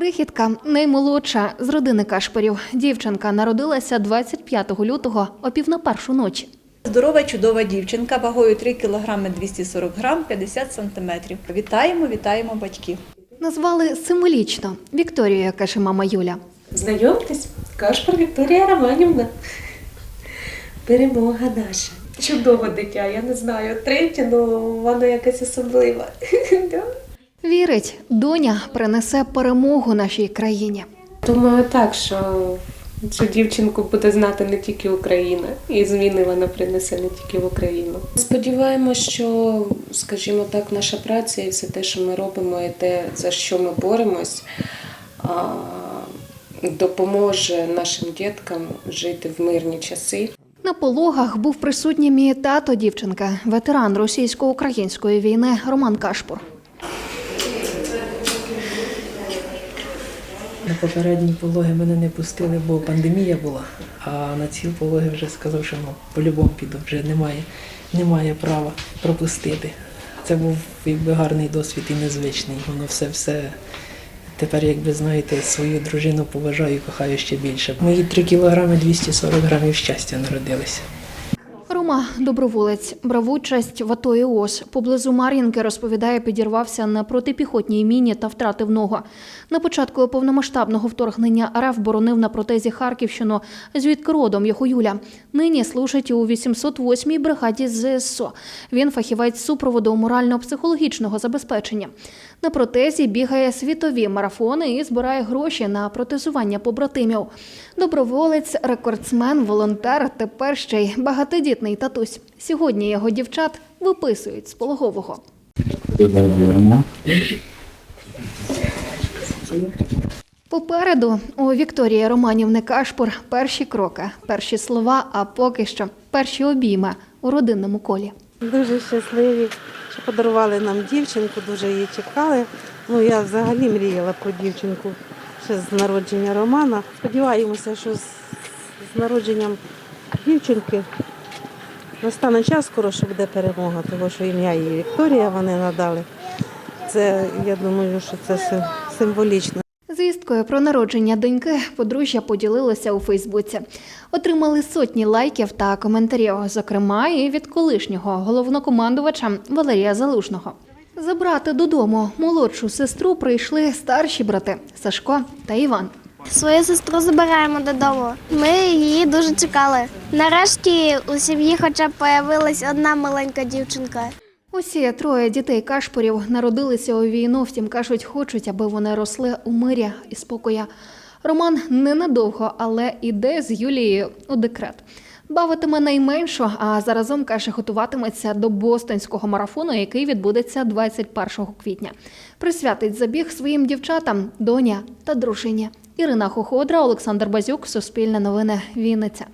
Крихітка наймолодша з родини Кашпорів. Дівчинка народилася 25 лютого о пів на першу ночі. Здорова, чудова дівчинка вагою 3 кг 240 грам 50 сантиметрів. Вітаємо, вітаємо батьків. Назвали символічно Вікторією, каже мама Юля. Знайомтесь, Кашпар Вікторія Романівна. Перемога наша. Чудове дитя, я не знаю. Третє, ну воно якесь особливе. Вірить, доня принесе перемогу нашій країні. Думаю, так, що цю дівчинку буде знати не тільки Україна, і зміни вона принесе не тільки в Україну. Сподіваємось, що, скажімо так, наша праця і все те, що ми робимо, і те, за що ми боремось, а, допоможе нашим діткам жити в мирні часи. На пологах був присутній мій тато дівчинка, ветеран російсько-української війни Роман Кашпур. На попередні пологи мене не пустили, бо пандемія була. А на ці пологи вже сказав, що ну, по-любому піду, вже немає, немає права пропустити. Це був якби гарний досвід і незвичний. Воно все все. Тепер, якби знаєте, свою дружину поважаю і кохаю ще більше. Мої 3 кілограми 240 грамів щастя народилися. Рома доброволець брав участь в АТО і ОС. Поблизу Мар'їнки розповідає, підірвався на протипіхотній міні та втратив ногу. На початку повномасштабного вторгнення РФ боронив на протезі Харківщину, звідки родом його Юля. Нині служить у 808-й бригаді ЗСО. Він фахівець супроводу морально-психологічного забезпечення. На протезі бігає світові марафони і збирає гроші на протезування побратимів. Доброволець, рекордсмен, волонтер, тепер ще й багатодітний татусь. Сьогодні його дівчат виписують з пологового. Попереду у Вікторії Романівни Кашпур перші кроки, перші слова, а поки що перші обійми у родинному колі. Дуже щасливі, що подарували нам дівчинку, дуже її чекали. Ну, я взагалі мріяла про дівчинку ще з народження Романа. Сподіваємося, що з народженням дівчинки настане час скоро, що буде перемога, тому що ім'я її Вікторія вони надали. Це, я думаю, що це символічно. Звісткою про народження доньки подружжя поділилося у Фейсбуці. Отримали сотні лайків та коментарів, зокрема і від колишнього головнокомандувача Валерія Залужного. Забрати додому молодшу сестру прийшли старші брати Сашко та Іван. Свою сестру забираємо додому. Ми її дуже чекали. Нарешті у сім'ї хоча б появилась одна маленька дівчинка. Усі троє дітей Кашпорів народилися у війну, втім кажуть, хочуть, аби вони росли у мирі і спокоя. Роман ненадовго, але іде з Юлією у декрет. Бавитиме найменшу, а заразом каже, готуватиметься до бостонського марафону, який відбудеться 21 квітня. Присвятить забіг своїм дівчатам, доня та дружині. Ірина Хоходра, Олександр Базюк, Суспільне новини, Вінниця.